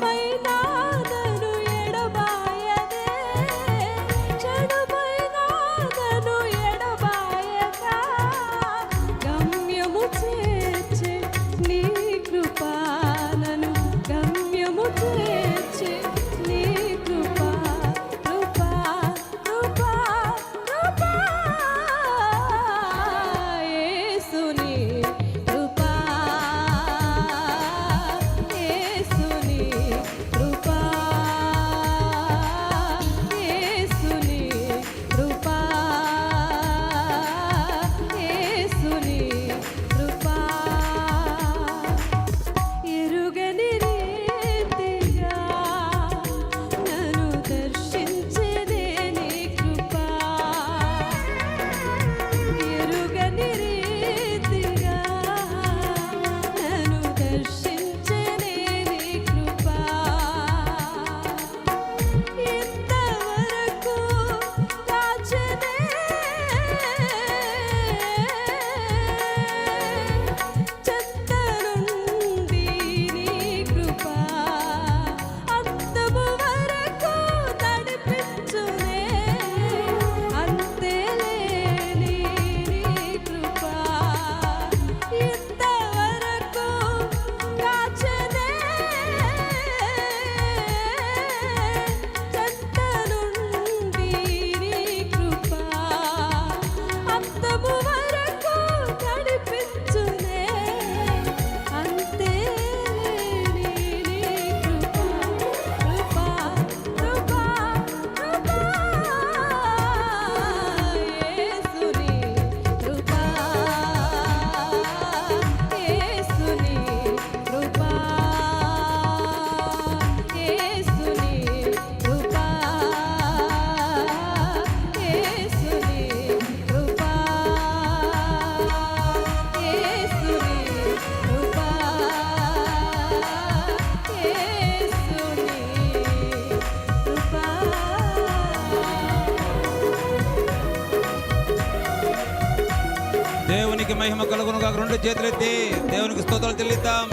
飞到 మహిమ కలుగునుగా రెండు చేతులెత్తి దేవునికి స్తోత్రాలు చెల్లిద్దాం.